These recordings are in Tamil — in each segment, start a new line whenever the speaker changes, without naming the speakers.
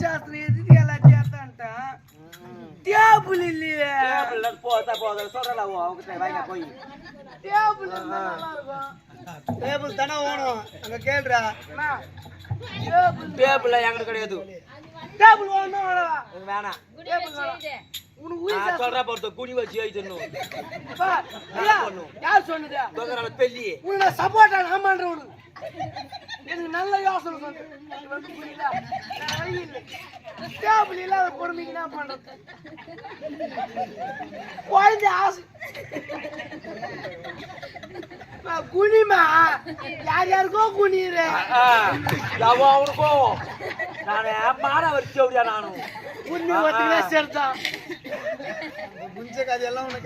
ಶಾಸ್ತ್ರ ಇದಿದೆಯಲ್ಲ ಅಜ್ಜಿ ಅಂತ ಅಂತ ಟೇಬಲ್ ಇಲ್ಲಿ
ಟೇಬಲ್ ನಾನು போத போத சொல்றல ஓ அவங்க கிட்ட வாங்க போய்
டேபிள் நல்லா இருக்கும்
டேபிள் தான வேணும் அங்க கேளுடா
டேபிள்
டேபிள் எங்க கிடையாது
டேபிள் வேணும்
வேணாம்
டேபிள் வேணும்
சொல்ற பொறுத்த குடி வச்சு
வைத்தணும் யார் சொன்னது
பெல்லி
உன்னை சப்போர்ட் ஆமான்றவனு எனக்கு நல்ல யோசனை சொன்னது புரியல. டேபிள் இல்லாத பொறுமைக்கு என்ன பண்றது. குழந்தை ஆசை. குனிமா. யார் யாருக்கோ குனியுற.
அவனுக்கோ நானே மாட வரிச்சு அப்படியா நானும்
புண்ணி ஒத்துக்கவே சேர்த்தான்
புஞ்ச கதையெல்லாம் உன்னை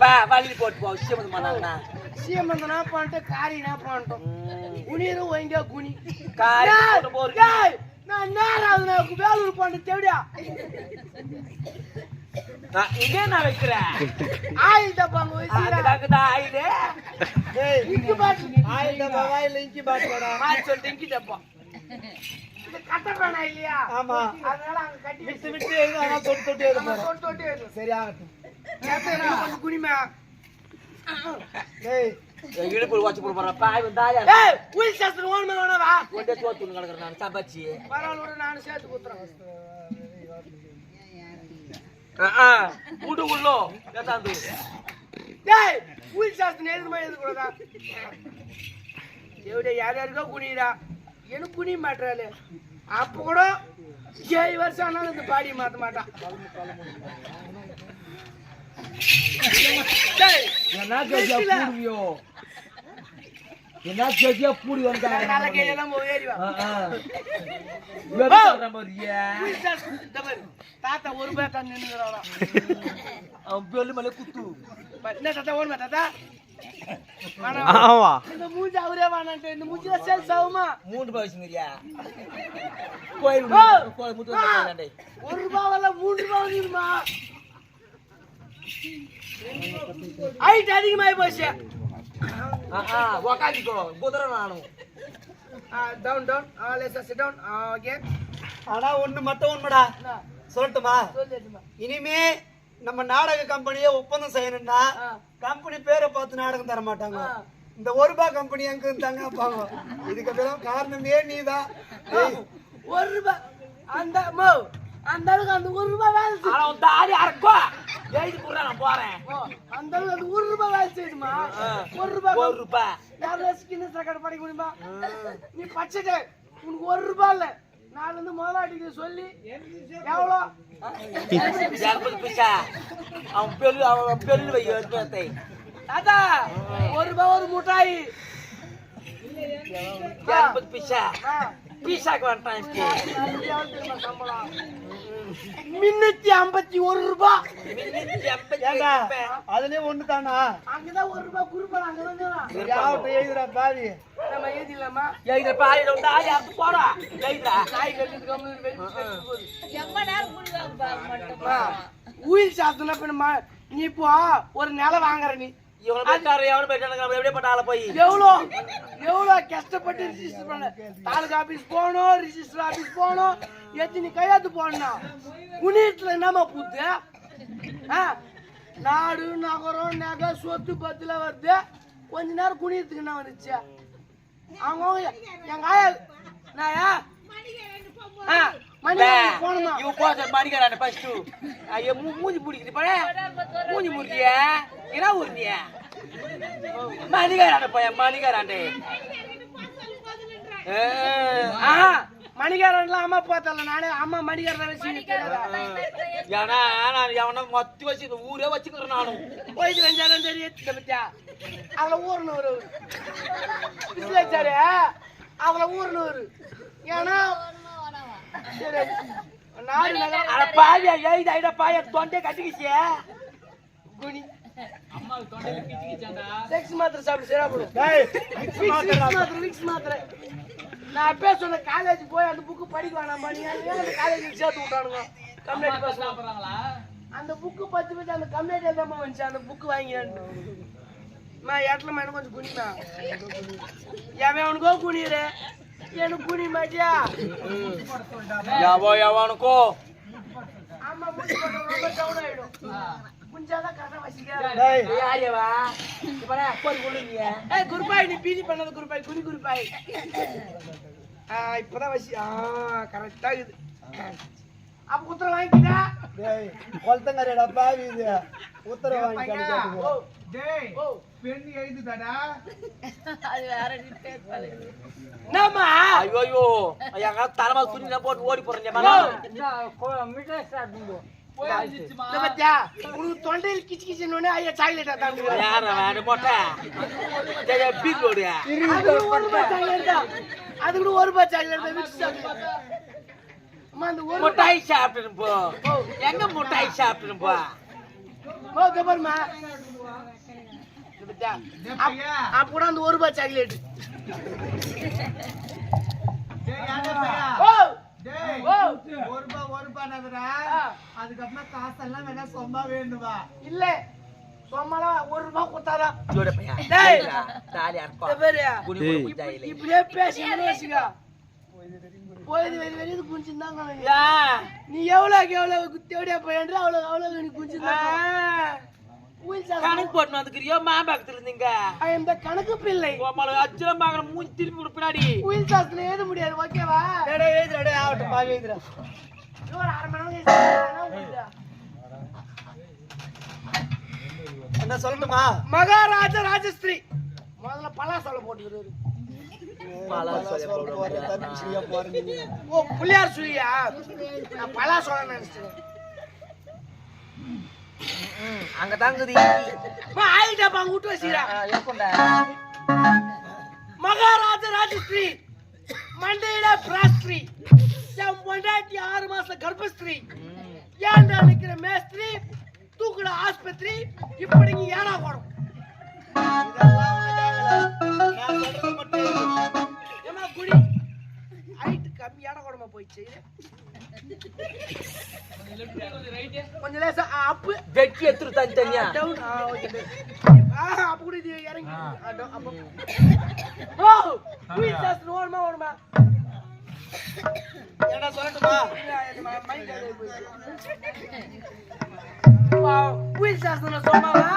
பா வழி போட்டு போ. சிஎம் பண்ணாங்கண்ணா
சிஎம் வந்தனா பண்ணிட்டு காரினா பண்ணிட்டோம். குனியரும் ஒயங்க குனி.
காரி
நான் நேராவது நான் வேலூர் பண்ணு தேவடியா
இதே நான் வைக்கிறேன்?
ஆயில் டப்பாங்க
வைக்கிறேன்
ஆயில்?
இங்கு பாட்டு
ஆயில் டப்பாவா இல்ல இங்கு
பாட்டு சொல்லிட்டு இங்கு டப்பா. இல்லையா
ஆமா.
அதனால அங்க கட்டி
விட்டு விட்டு தொட்டு தொட்டு எழுத
நம்ம
போறேன்
தொட்டு தொட்டு எழுது.
சரி ஆகட்டும்
நேத்து என்ன கொஞ்சம் குனிமா
ஏய்
இடுப்பு வச்சு போடுற பாய் வந்தாயா
ஏய் உயிர் சாஸ்திரம் ஓணுமே வேணாவா
சோத்து கிடக்குறேன் நான் சம்பாச்சி
பரவாயில்ல நானும் சேர்த்து குத்துறேன்
வீட்டு உள்ளோ ஏதாந்து
டேய் உயிர் சாஸ்திரம் எதுக்குமா எதுக்கூடாதா எവിടെ யார் யாருக்கோ குனிடா எனக்கு குனிய மாட்டாளு அப்போ கூட ஏழு வருஷம் ஆனாலும் இந்த பாடி மாத்த மாட்டான்.
என்ன ஜெஜியா பூடுவியோ என்ன ஜெஜியா பூடி வந்தாங்க?
நல்ல பாரு, தாத்தா ஒரு பேர் தான் நின்னுக்கிறாரா
அவன் பெல்லு மேலே குத்து.
என்ன தாத்தா ஓடுமா தாத்தா? வேணாம். இந்த மூஞ்சி அவரே வேணான்ட்டு இந்த மூஞ்சில சேல்ஸ் ஆகுமா?
மூன்று பைசுங்கறியா கோயில்
ஓ!
கோயில் முத்து வந்து
ஒரு ரூபாவல்ல மூணு ரூபா வந்துருமா ஹைட் அதிகமாகி போச்சு.
உக்காந்துக்கோ. குதிரை நானும்.
டவுன் டவுன் லேசா சிட் டவுன் ஓகே
ஆனா ஒண்ணு மட்டும் உண்மைடா. சொல்லட்டுமா. இனிமே நம்ம நாடக கம்பெனியே ஒப்பந்தம் செய்யணும்னா. கம்பெனி பேரை பார்த்து நாடகம் தர மாட்டாங்க. இந்த ஒரு ரூபாய் கம்பெனி எங்க இருந்தாங்க பாங்க இதுக்கு அப்புறம் காரணமே நீதான்? ஏய்,
ஒரு ரூபாய். அந்த அந்த அளவுக்கு அந்த ஒரு ரூபாய் வேலை செய்யும்
தாடி அறக்கோ எழுதி போடுறா நான் போறேன்.
அந்த அளவுக்கு அந்த ஒரு ரூபாய் வேலை செய்யுமா. ஒரு ரூபாய்
ஒரு ரூபாய்.
யாரும் ஸ்கின் ரெக்கார்ட் படிக்க முடியுமா? நீ பச்சைட்டு உனக்கு ஒரு ரூபாய் இல்ல. நான் வந்து முதலாளிக்கு சொல்லி எவ்வளோ?
அவன் பெல்லு அவன் பெல்லு வை எடுத்து
தாத்தா ஒரு ரூபாய் ஒரு முட்டாய்.
பீஸாக்கு வந்துட்டான்
சம்பளம்? முன்னூத்தி ஐம்பத்தி ஒரு ரூபாய்.
அதுலயே ஒண்ணு தானா
அங்கதான் ஒரு ரூபாய் அங்கதான்
பாவி?
நம்ம எழுதிடலாமா?
எழுதுற போறா எழுதுறா.
கட்டிட்டு உயிர் சாத்தனா பின்னமா நீ இப்போ ஒரு நிலம் வாங்குற நீ. கஷ்டப்பட்டு ரிஜிஸ்டர் பண்ண? தாலுகா ஆபீஸ் போகணும் ரிஜிஸ்டர் ஆபீஸ் போகணும் எத்தனை கையெழுத்து போடணும்? குனியத்துல என்னம்மா பூத்து? நாடு நகரம் நகை சொத்து பத்துல வருது. கொஞ்ச நேரம் குனியத்துக்கு என்ன வந்துச்சு? அவங்க எங்க ஆயா நாயா ஆ மணி போகணுமா?
இவ போத மணிக்காரான ஃபர்ஸ்ட் ஐயோ மூ- மூஞ்சி பிடிக்குது பாரு மூஞ்சி முறிய என்ன உருந்திய மணிக்காரான பையன் மணிக்காராண்டே
ஆ மணிகாரன்லாம் அம்மா பார்த்தல நானே அம்மா மணிகாரன்
ஏன்னா நான் எவனா மொத்தி வச்சு இந்த ஊரே வச்சுக்கிறேன் நானும்
போயிட்டு வெஞ்சாலும் தெரியும் பத்தியா அவளை ஊர்னூறு விசிலாச்சாரு அவளை ஊர்னூறு ஏன்னா நாடு நகரம்
அட பாவியா எழுதி ஐடா பாய தொண்டை கட்டிக்கிச்சு.
குனி. செக்ஸ் மாத்திரை சாப்பிடு சரியா போடும்
டேய்
விக்ஸ் மாத்திரை நான் அப்பே சொன்ன காலேஜ் போய் அந்த புக்கு படிக்க வேணாம் அந்த காலேஜுக்கு சேர்த்து விட்டானுங்க? கம்ப்ளைண்ட் பேசுவோம் அந்த புக்கு பத்து பேர் அந்த கம்ப்ளைண்ட் எழுதாம வந்துச்சு. அந்த புக்கு வாங்கியான்னு மா ஏட்டலமா எனக்கு கொஞ்சம் குனிமா. எவன் அவனுக்கோ குனியுற எனக்கு குனி மாட்டியா
எவோ எவனுக்கோ
ஆமா ரொம்ப டவுன் ஆயிடும். குஞ்சாதான் கரெக்டா ஏய் குருபாய் நீ பீதி பண்ணது குருபாய் குனி குருபாய். ஆ இப்பதான் வச்சு ஆ கரெக்டா இருக்குது. அப்ப குத்துற வாங்கிக்கிட்டா?
டேய் கொளத்தங்கரையடா பாவி இது. உத்தரவு வாங்கி
ஓ.
கிடைக்காது
டேய் பெண் எழுதுதாடா?
என்னம்மா?
ஐயோ ஐயோ. எங்க தலைமா துணி போட்டு ஓடி போறேன்
இத பத்தியா? உனக்கு தொண்டையில் கிச்சு கிச்சுன்னு ஐயா சாக்லேட் தான்
யார வேற மொட்டை பீக்
கூட ஒரு ரூபாய் சாக்லேட் தான் அது கூட ஒரு ரூபாய் சாக்லேட் தான் விட்டு சாப்பிடு. அம்மா அந்த ஒரு ரூபாய்
முட்டாய் சாப்பிட்டு போ. எங்க முட்டாய் சாப்பிட்டு போ?
ஓ கபர்மா இத பத்தியா? அப்- அப்ப கூட அந்த ஒரு ரூபாய் சாக்லேட்
டேய் யாரா பையா?
ஓ
டேய்
ஓ!
ஒரு ரூபாய் ஒரு ரூபாய் நகரா. அதுக்கப்புறம் காசெல்லாம் வேணா சொம்பா வேணுவா
இல்ல ஒரு ரூபாய் கொடுத்தாதான். இப்படியே பேசிக்கணும் வச்சுக்க போயது வெறி வெறி குஞ்சிருந்தாங்க
யா.
நீ எவ்வளவுக்கு எவ்வளவு தேடியா போயன்ற அவ்வளவு அவ்வளவு நீ குஞ்சிருந்தாங்க
கணக்கு போட்டு வந்துக்கிறியோ? மாம்பாக்கத்துல இருந்தீங்க.
இந்த கணக்கு பிள்ளை.
உங்களை அச்சலம் பாக்குற மூஞ்சி திருப்பி விடு பின்னாடி.
உயில் சாஸ்திரம் எழுத முடியாது ஓகேவா?
டேய் எழுதுடா டேய் ஆவட்டும் பாவி
இன்னும் ஒரு அரை மணி நேரம்.
என்ன சொல்லட்டுமா?
மகாராஜ ராஜஸ்ரீ முதல்ல பலா சொல்ல போட்டுக்கிறாரு
பலா சொல்ல
சொல்ல போற தப்பிச்சியா போறீங்க நீ
ஓ புள்ளியார் சுழியா? நான் பலா சொல்ல நினைச்சேன்.
அங்க தாங்குது
ஆயிட்டாப்பா அங்க விட்டு வச்சுக்கிறேன்
ஏக்கொண்டா
மகாராஜ ராஜஸ்ரீ மண்டையில பிராஸ்திரி என் பொண்டாட்டி ஆறு மாச கர்ப்பஸ்திரீ ஏன்டா நிக்கிற மேஸ்திரி? தூக்குட ஆஸ்பத்திரி இப்படி நீ ஏனா போடும் குடி? ஹைட் கம்மி ஏட கூடமா போயிடுச்சு. கொஞ்சம் லேசா அப்பு
வெட்டி எடுத்துரு தனி தனியா.
டவுன் ஆ ஓகே ஆ அப்ப கூட இது இறங்கி ஓ குயின் சாஸ் ஓடுமா ஓடுமா சொன்னாவா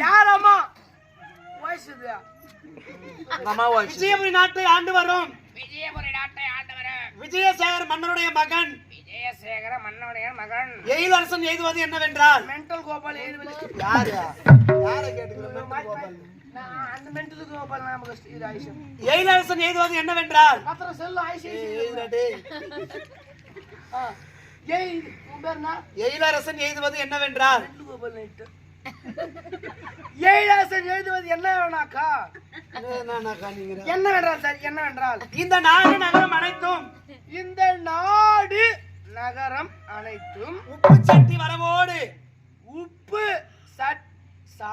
யாரம்மா? வயசுது
விஜயபுரி நாட்டை ஆண்டு வரும்
விஜயபுரி நாட்டை
விஜயசேகர் மன்னனுடைய மகன்.
விஜயசேகர மன்னனுடைய மகன்.
எயிலரசன் எய்துவது என்னவென்றால்?
மென்டல் கோபால் எழுதுவது.
யாரு யாரை?
அந்த மென்டல் கோபால் நமக்கு இது ஆயிஷம்
எயிலரசன் எய்துவது என்னவென்றால்?
மாத்திரம் செல்லு ஆயிஷம் என்ன?
எயிலரசன் எய்துவது என்னவென்றால்?
ஏழாசன் எழுதுவது என்ன வேணாக்கா என்ன வென்றால் சார் என்ன
இந்த நாடு நகரம்
நகரம் அனைத்தும்
உப்பு சட்டி வரவோடு.
உப்பு சட் சா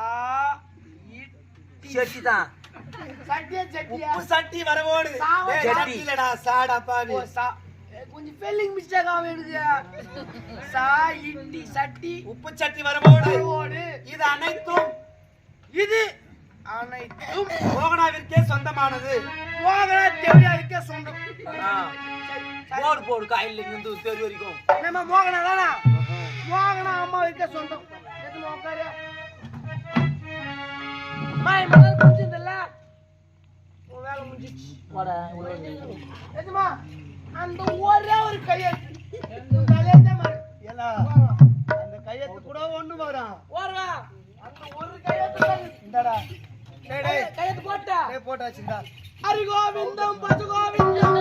செட்டி தான்
உப்பு சட்டி வரவோடு.
சட்டி.
இல்லடா சாடா பாவி.
கொஞ்சம் ஸ்பெல்லிங் மிஸ்டேக் ஆகும் எனக்கு சா இட்டி சட்டி.
உப்பு சட்டி வரவோடு. இது அனைத்தும்.
இது அனைத்தும்.
மோகனாவிற்கே சொந்தமானது.
மோகனா தேவையாருக்கே சொந்தம்.
போடு போடு காயில இருந்து தெரு வரைக்கும்.
நம்ம மோகனா தானா? மோகனா அம்மாவுக்கே சொந்தம். எதுல உட்காரு? மாய் மலர் முடிச்சிருந்தல்ல உன் வேலை முடிஞ்சிச்சு எதுமா அந்த ஒரே ஒரு கையெழுத்து.
ஏலா அந்த கையெழுத்து கூட ஒண்ணு வரும்
ஓரவா அந்த ஒரு கையெழுத்து.
இந்தடா. டேய் டேய்.
கையெழுத்து போட்டா.
டேய் போட்டாச்சுடா
ஹரி கோவிந்தம் பசு கோவிந்தம்